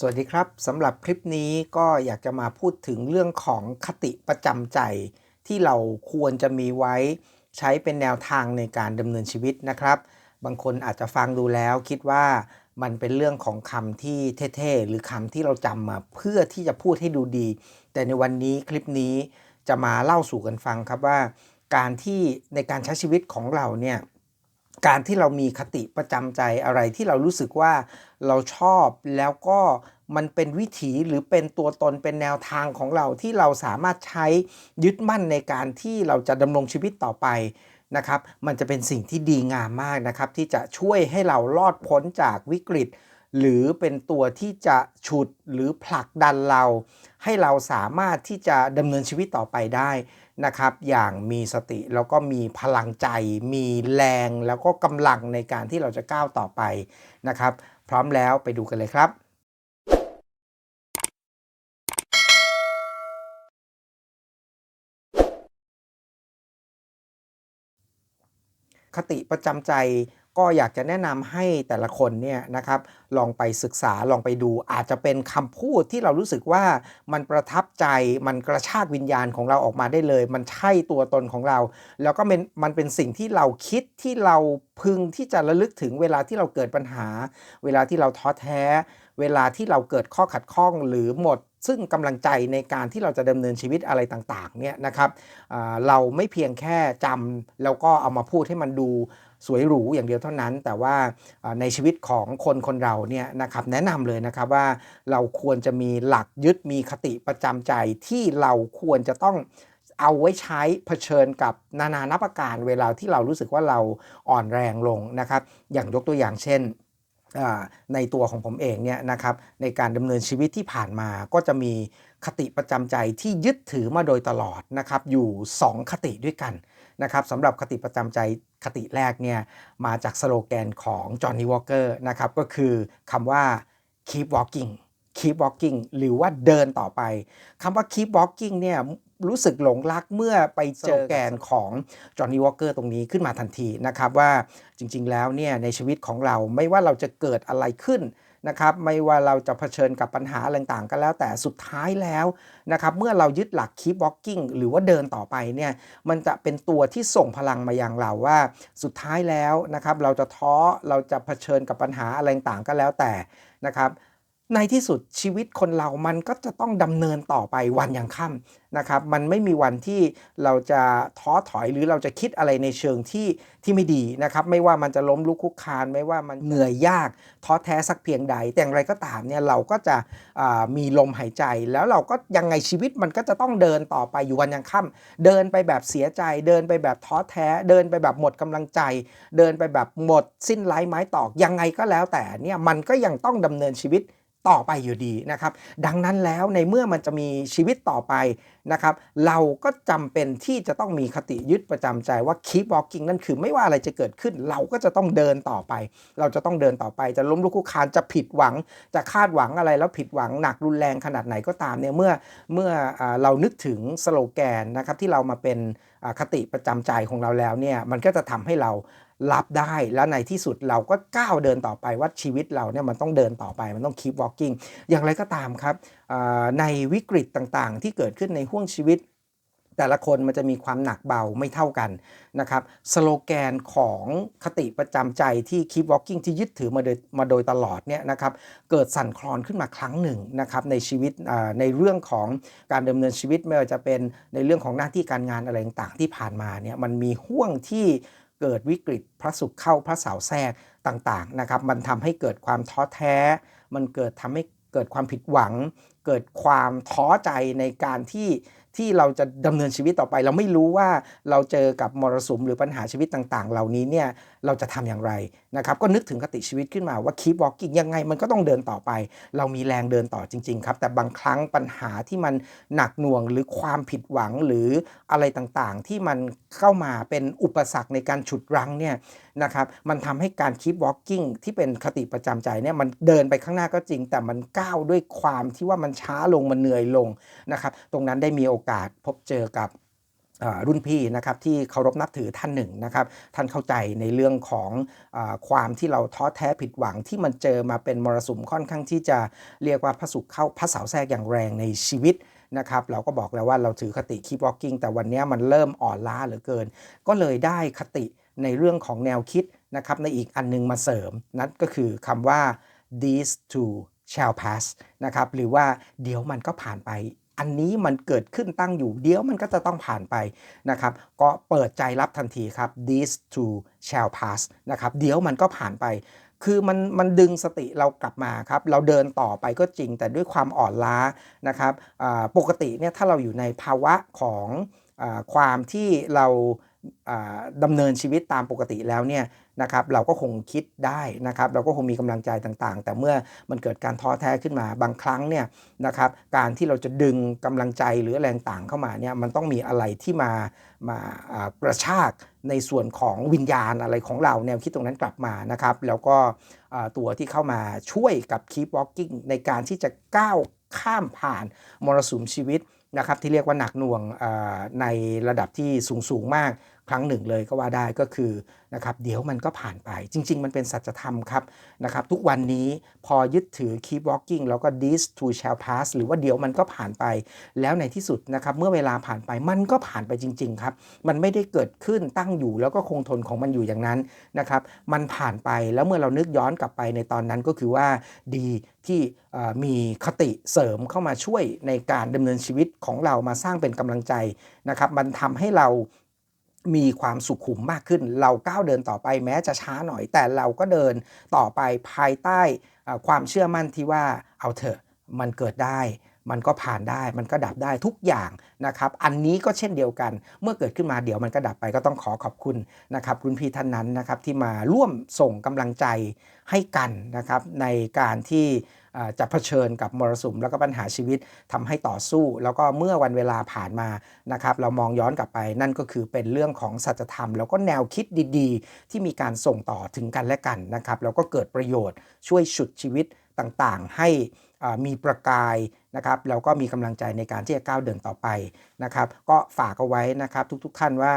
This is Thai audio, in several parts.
สวัสดีครับสำหรับคลิปนี้ก็อยากจะมาพูดถึงเรื่องของคติประจำใจ ที่เราควรจะมีไว้ใช้เป็นแนวทางในการดำเนินชีวิตนะครับ บางคนอาจจะฟังดูแล้วคิดว่ามันเป็นเรื่องของคำที่เท่ๆ หรือคำที่เราจำมาเพื่อที่จะพูดให้ดูดี แต่ในวันนี้คลิปนี้จะมาเล่าสู่กันฟังครับว่า การที่ในการใช้ชีวิตของเราเนี่ย การที่เรามีคติประจำใจอะไรที่เรารู้สึกว่าเราชอบแล้วก็มันเป็นวิถีหรือเป็นตัวตนเป็นแนวทางของเราที่เราสามารถใช้ยึดมั่นในการที่เราจะดำรงชีวิตต่อไปนะครับ มันจะเป็นสิ่งที่ดีงามมากนะครับ ที่จะช่วยให้เรารอดพ้นจากวิกฤต หรือเป็นตัวที่จะฉุดหรือผลักดันเรา ให้เราสามารถที่จะดำเนินชีวิตต่อไปได้ นะครับ อย่างมีสติแล้วก็มีพลังใจ มีแรงแล้วก็กำลังในการที่เราจะก้าวต่อไปนะครับ พร้อมแล้วไปดูกันเลยครับคติประจำใจ ก็อยากจะแนะนำให้แต่ละคนเนี่ยนะครับลองไปศึกษาลองไปดู อาจจะเป็นคำพูดที่เรารู้สึกว่ามันประทับใจมันกระชากวิญญาณของเราออกมาได้เลย มันใช่ตัวตนของเรา แล้วก็มันมันเป็นสิ่งที่เราคิดที่เราพึงที่จะระลึกถึงเวลาที่เราเกิดปัญหา เวลาที่เราท้อแท้ เวลาที่เราเกิดข้อขัดข้องหรือหมดซึ่งกำลังใจในการที่เราจะดำเนินชีวิตอะไรต่างๆเนี่ยนะครับเราไม่เพียงแค่จำแล้วก็เอามาพูดให้มันดู สวยหรูอย่างเดียวเท่านั้น แต่ว่าในชีวิตของคนคนเราเนี่ยนะครับแนะนำเลยนะครับว่าเราควรจะมีหลักยึดมีคติประจำใจที่เราควรจะต้องเอาไว้ใช้เผชิญกับนานานับประการเวลาที่เรารู้สึกว่าเราอ่อนแรงลงนะครับ อย่างยกตัวอย่างเช่นในตัวของผมเองเนี่ยนะครับในการดำเนินชีวิตที่ผ่านมาก็จะมีคติประจำใจที่ยึดถือมาโดยตลอดนะครับอยู่ 2 คติด้วยกันนะครับสำหรับคติประจำใจคติแรกเนี่ยมาจากสโลแกนของจอห์นนี่วอลเกอร์นะครับก็คือคำว่า keep walking keep walking หรือว่าเดินต่อไปคำว่า keep walking เนี่ยรู้สึกหลงรักเมื่อไปเจอแกนของจอห์นนี่วอลเกอร์ตรงนี้ขึ้นมาทันทีนะครับว่าจริงๆแล้วเนี่ยในชีวิตของเราไม่ว่าเราจะเกิดอะไรขึ้น นะครับไม่ว่าเราจะเผชิญกับปัญหาอะไรต่างๆก็แล้ว แต่สุดท้ายแล้วนะครับเมื่อเรายึดหลัก keep walking หรือว่าเดินต่อไปเนี่ยมันจะเป็นตัวที่ส่งพลังมายังเราว่า สุดท้ายแล้วนะครับเราจะท้อเราจะเผชิญกับปัญหาอะไรต่างๆก็แล้วแต่นะครับ ในที่สุดชีวิตคนเรามันก็จะต้องดำเนินต่อไปวันยังค่ำนะครับ มันไม่มีวันที่เราจะท้อถอยหรือเราจะคิดอะไรในเชิงที่ที่ไม่ดีนะครับ ไม่ว่ามันจะล้มลุกคุกคาน ไม่ว่ามันเหนื่อยยากท้อแท้สักเพียงใด แต่อย่างไรก็ตามเนี่ยเราก็จะมีลมหายใจ แล้วเราก็ยังไงชีวิตมันก็จะต้องเดินต่อไปอยู่วันยังค่ำเดินไปแบบเสียใจ เดินไปแบบท้อแท้ เดินไปแบบหมดกำลังใจ เดินไปแบบหมดสิ้นไร้ไม้ตอกยังไงก็แล้วแต่เนี่ยมันก็ยังต้องดำเนินชีวิต ต่อไปอยู่ดีนะครับ ดังนั้นแล้วในเมื่อมันจะมีชีวิตต่อไปนะครับ เราก็จำเป็นที่จะต้องมีคติยึดประจำใจว่า keep walking นั่นคือไม่ว่าอะไรจะเกิดขึ้น เราก็จะต้องเดินต่อไป เราจะต้องเดินต่อไป จะล้มลุกคุกคานจะผิดหวัง จะคาดหวังอะไรแล้วผิดหวังหนักรุนแรงขนาดไหนก็ตามเนี่ยเมื่อเมื่อเรานึกถึงสโลแกนนะครับที่เรามาเป็นคติประจำใจของเราแล้วเนี่ยมันก็จะทำให้เรารับได้แล้วในที่สุดเราก็ก้าวเดินต่อไปว่าชีวิตเราเนี่ยมันต้องเดินต่อไปมันต้อง keep walking อย่างไรก็ตามครับในวิกฤตต่างๆ ที่เกิดขึ้นในห่วงชีวิต แต่ละคนมันจะมีความหนักเบาไม่เท่ากันนะครับสโลแกนของคติประจำใจที่ keep walking ที่ยึดถือมาโดยมาโดยตลอดเนี่ยนะครับเกิดสั่นคลอนขึ้นมาครั้งหนึ่งนะครับในชีวิตในเรื่องของการดำเนินชีวิตไม่ว่าจะเป็นในเรื่องของหน้าที่การงานอะไรต่างๆที่ผ่านมาเนี่ยมันมีห่วงที่เกิดวิกฤตพระสุขเข้าพระเสาแทรกต่างๆนะครับมันทำให้เกิดความท้อแท้ มันเกิดทำให้เกิดความผิดหวัง เกิดความท้อใจในการที่ ที่เราจะดำเนินชีวิตต่อไป เราไม่รู้ว่าเราเจอกับมรสุมหรือปัญหาชีวิตต่างๆ เหล่านี้เนี่ยเราจะทำอย่างไรนะครับก็นึกถึงคติชีวิตขึ้นมาว่า keep walking ยังไงมันก็ต้องเดินต่อไป เรามีแรงเดินต่อจริง ๆ ครับ แต่บางครั้งปัญหาที่มันหนักหน่วงหรือความผิดหวังหรืออะไรต่างๆ ที่มันเข้ามาเป็นอุปสรรคในการฉุดรั้งเนี่ยนะครับมันทำให้การ keep walking ที่เป็นคติประจำใจเนี่ยมันเดินไปข้างหน้าก็จริง แต่มันก้าวด้วยความที่ว่ามันช้าลงมันเหนื่อยลงนะครับตรงนั้นได้มีโอกาสพบเจอกับรุ่นพี่นะครับที่เคารพนับถือท่านหนึ่งนะครับท่านเข้าใจในเรื่องของอความที่เราท้อแท้ผิดหวังที่มันเจอมาเป็นมรสุมค่อนข้างที่จะเรียกว่าพระสุขเข้าพระเสาแทรกอย่างแรงในชีวิตนะครับเราก็บอกแล้วว่าเราถือคติ keep walking แต่วันนี้มันเริ่มอ่อนล้าเหลือเกิน ก็เลยได้คติในเรื่องของแนวคิดนะครับในอีกอันนึงมาเสริม นั่นก็คือคำว่า these two shall pass นะครับหรือว่าเดี๋ยวมันก็ผ่านไป อันนี้มันเกิดขึ้นตั้งอยู่ เดี๋ยวมันก็จะต้องผ่านไปนะครับ ก็เปิดใจรับทันทีครับ these two shall pass นะครับ เดี๋ยวมันก็ผ่านไป คือมันมันดึงสติเรากลับมาครับ เราเดินต่อไปก็จริง แต่ด้วยความอ่อนล้านะครับปกติเนี่ยถ้าเราอยู่ในภาวะของอความที่เรา ดำเนินชีวิตตามปกติแล้วเนี่ยนะครับเราก็คงคิดได้นะครับ เราก็คงมีกำลังใจต่างๆ แต่เมื่อมันเกิดการท้อแท้ขึ้นมาบางครั้งเนี่ยนะครับการที่เราจะดึงกำลังใจหรือแรงต่างเข้ามาเนี่ยมันต้องมีอะไรที่มามากระชากในส่วนของวิญญาณอะไรของเราแนวคิดตรงนั้นกลับมานะครับ แล้วก็ตัวที่เข้ามาช่วยกับ Keep Walking ในการที่จะก้าวข้ามผ่านมรสุมชีวิตนะครับที่เรียกว่าหนักหน่วงในระดับที่สูงสูงมาก ครั้งหนึ่งเลยก็ว่าได้ก็คือนะครับเดี๋ยวมันก็ผ่านไป จริง ๆ มันเป็นสัจธรรมครับนะครับทุกวันนี้พอยึดถือ keep walking แล้วก็ this to shall pass หรือว่าเดี๋ยวมันก็ผ่านไป แล้วในที่สุดนะครับเมื่อเวลาผ่านไปมันก็ผ่านไปจริง ๆ ครับ มันไม่ได้เกิดขึ้นตั้งอยู่แล้วก็คงทนของมันอยู่อย่างนั้นนะครับมันผ่านไปแล้วเมื่อเรานึกย้อนกลับไปในตอนนั้นก็คือว่าดีที่มีคติเสริมเข้ามาช่วยในการดำเนินชีวิตของเรามาสร้างเป็นกำลังใจนะครับมันทำให้เรา มีความสุขุมมากขึ้น เราก้าวเดินต่อไปแม้จะช้าหน่อย แต่เราก็เดินต่อไปภายใต้ความเชื่อมั่นที่ว่าเอาเถอะมันเกิดได้ มันก็ผ่านได้ มันก็ดับได้ทุกอย่างนะครับ อันนี้ก็เช่นเดียวกัน เมื่อเกิดขึ้นมาเดี๋ยวมันก็ดับไปก็ต้องขอขอบคุณนะครับรุ่นพี่ท่านนั้นนะครับที่มาร่วมส่งกำลังใจให้กันนะครับในการที่จะเผชิญกับมรสุมแล้วก็ปัญหาชีวิตทำให้ต่อสู้ แล้วก็เมื่อวันเวลาผ่านมานะครับเรามองย้อนกลับไปนั่นก็คือเป็นเรื่องของสัจธรรม แล้วก็แนวคิดดี ๆ ที่มีการส่งต่อถึงกันและกันนะครับแล้วก็เกิดประโยชน์ช่วยฉุดชีวิต ต่างๆ ให้มีประกายนะครับแล้วก็มีกำลังใจในการที่จะก้าวเดินต่อไปนะครับ ก็ฝากเอาไว้นะครับทุกๆท่านว่า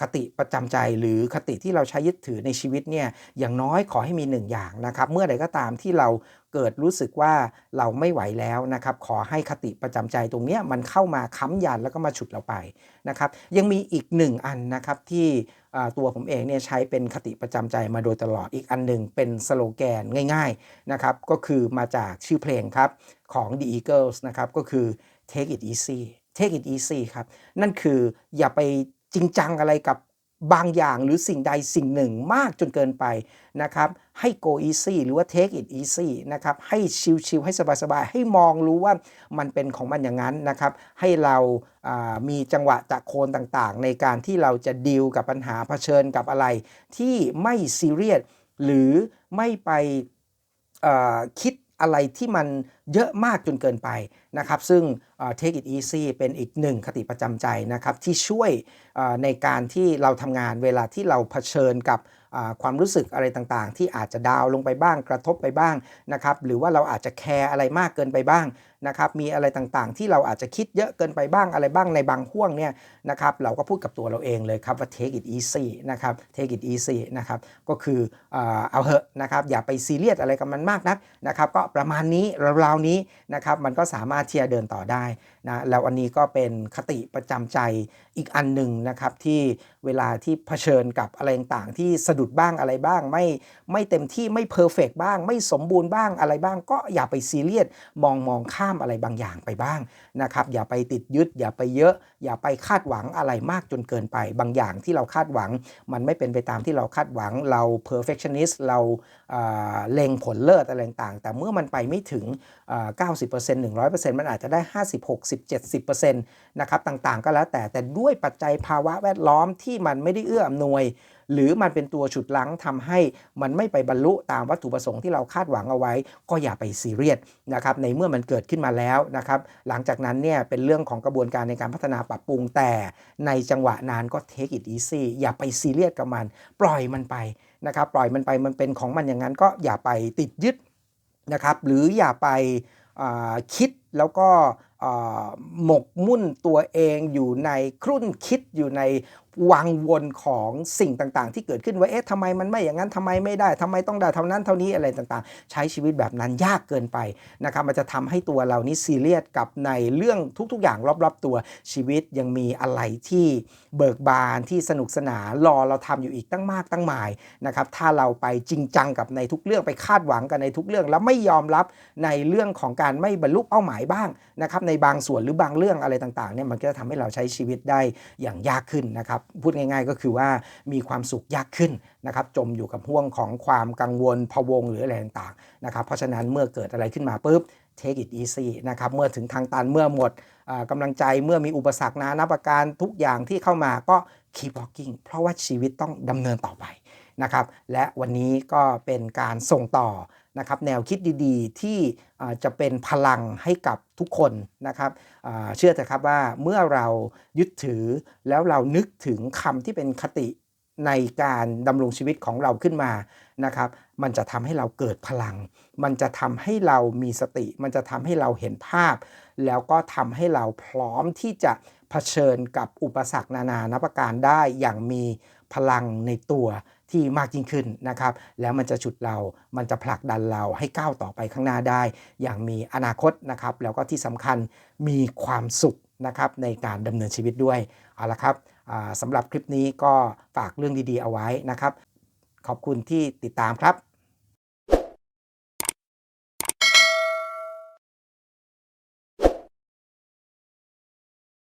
คติประจำใจหรือคติที่เราใช้ยึดถือในชีวิตเนี่ยอย่างน้อยขอให้มีหนึ่งอย่างนะครับ เมื่อใดก็ตามที่เรา เกิดรู้สึกว่าเราไม่ไหวแล้วนะครับ ขอให้คติประจำใจตรงนี้มันเข้ามาค้ำยันแล้วก็มาฉุดเราไปนะครับ ยังมีอีกหนึ่งอันนะครับที่ตัวผมเองเนี่ยใช้เป็นคติประจำใจมาโดยตลอดอีกอันหนึ่งเป็นสโลแกนง่ายๆนะครับ ก็คือมาจากชื่อเพลงครับของ The Eagles นะครับก็คือ take it easy take it easy ครับ นั่นคืออย่าไปจริงจังอะไรกับ บางอย่างหรือสิ่งใดสิ่งหนึ่งมากจนเกินไปนะครับ ให้ go easy หรือว่า take it easy นะครับ ให้ชิลๆให้สบายๆ ให้มองรู้ว่ามันเป็นของมันอย่างนั้นนะครับ ให้เรามีจังหวะตะโคนต่างๆ ในการที่เราจะดีลกับปัญหาเผชิญกับอะไร ที่ไม่ซีเรียสหรือไม่ไปคิดอะไรที่มัน เยอะมากจนเกินไปนะครับ ซึ่ง take it easy เป็นอีกหนึ่งคติประจำใจนะครับ ที่ช่วยในการที่เราทำงานเวลาที่เราเผชิญกับความรู้สึกอะไรต่างๆ ที่อาจจะดาวลงไปบ้างกระทบไปบ้างนะครับหรือว่าเราอาจจะแคร์อะไรมากเกินไปบ้างนะครับมีอะไรต่างๆ ที่เราอาจจะคิดเยอะเกินไปบ้างอะไรบ้างในบางห่วงเนี่ยนะครับเราก็พูดกับตัวเราเองเลยครับว่า take it easy นะครับ take it easy นะครับก็คือเอาเหอะนะครับอย่าไปซีเรียสอะไรกับมันมากนักนะครับก็ประมาณนี้เรานี้นะครับมันก็สามารถที่จะเดินต่อได้ นะแล้วอันนี้ก็เป็นคติประจำใจอีกอันหนึ่งนะครับที่เวลาที่เผชิญกับอะไรต่างๆ ที่สะดุดบ้างอะไรบ้าง ไม่ไม่เต็มที่ไม่เพอร์เฟกบ้าง ไม่สมบูรณ์บ้างอะไรบ้าง ก็อย่าไปซีเรียสมองมองข้ามอะไรบางอย่างไปบ้างนะครับอย่าไปติดยึด อย่าไปเยอะ อย่าไปคาดหวังอะไรมากจนเกินไป บางอย่างที่เราคาดหวัง มันไม่เป็นไปตามที่เราคาดหวังเรา perfectionist เราเล็งผลเลิศอะไรต่างแต่เมื่อมันไปไม่ถึง 90% 100%มันอาจจะได้ 50 60 70%นะครับต่างๆ ก็แล้วแต่แต่ด้วยปัจจัยภาวะแวดล้อมที่มันไม่ได้เอื้ออำนวย หรือมันเป็นตัวฉุดลังทำให้มันไม่ไปบรรลุตามวัตถุประสงค์ที่เราคาดหวังเอาไว้ ก็อย่าไปซีเรียสนะครับในเมื่อมันเกิดขึ้นมาแล้วนะครับหลังจากนั้นเนี่ยเป็นเรื่องของกระบวนการในการพัฒนาปรับปรุงแต่ในจังหวะนั้นก็ take it easy อย่าไปซีเรียสกับมัน ปล่อยมันไปนะครับปล่อยมันไปมันเป็นของมันอย่างนั้นก็อย่าไปติดยึดนะครับหรืออย่าไปคิดแล้วก็ หมกมุ่นตัวเองอยู่ในครุ่นคิดอยู่ใน วังวนของสิ่งต่างๆ ที่เกิดขึ้นว่าเอ๊ะทำไมมันไม่อย่างนั้นทำไมไม่ได้ทำไมต้องได้เท่านั้นเท่านี้อะไรต่างๆ ใช้ชีวิตแบบนั้นยากเกินไปนะครับมันจะทำให้ตัวเรานี่ซีเรียสกับในเรื่องทุกๆ อย่างรอบๆ ตัวชีวิตยังมีอะไรที่เบิกบานที่สนุกสนานรอเราทำอยู่อีกตั้งมากตั้งหมายนะครับถ้าเราไปจริงจังกับในทุกเรื่องไปคาดหวังกันในทุกเรื่อง แล้วไม่ยอมรับในเรื่องของการไม่บรรลุเป้าหมายบ้างนะครับในบางส่วนหรือบางเรื่องอะไรต่างๆเนี่ยมันก็จะทำให้เราใช้ชีวิตได้อย่างยากขึ้นนะครับพูดง่ายๆ ก็คือว่ามีความสุขยากขึ้นนะครับจมอยู่กับห่วงของความกังวลพะวงหรืออะไรต่างๆนะครับเพราะฉะนั้นเมื่อเกิดอะไรขึ้นมาปุ๊บ take it easy นะครับเมื่อถึงทางตันเมื่อหมดกำลังใจเมื่อมีอุปสรรคนานาประการทุกอย่างที่เข้ามาก็ keep walking เพราะว่าชีวิตต้องดำเนินต่อไป นะครับ และวันนี้ก็เป็นการส่งต่อนะครับแนวคิดดีๆ ที่จะเป็นพลังให้กับทุกคนนะครับเชื่อเถอะครับว่าเมื่อเรายึดถือแล้วเรานึกถึงคำที่เป็นคติในการดำรงชีวิตของเราขึ้นมานะครับ มันจะทำให้เราเกิดพลัง มันจะทำให้เรามีสติ มันจะทำให้เราเห็นภาพ แล้วก็ทำให้เราพร้อมที่จะเผชิญกับอุปสรรคนานานับประการได้อย่างมีพลังในตัว ที่มากยิ่งขึ้นนะครับ แล้วมันจะฉุดเรา มันจะผลักดันเราให้ก้าวต่อไปข้างหน้าได้ อย่างมีอนาคตนะครับ แล้วก็ที่สำคัญมีความสุขนะครับในการดำเนินชีวิตด้วย เอาละครับสำหรับคลิปนี้ก็ฝากเรื่องดีๆเอาไว้นะครับ ขอบคุณที่ติดตามครับ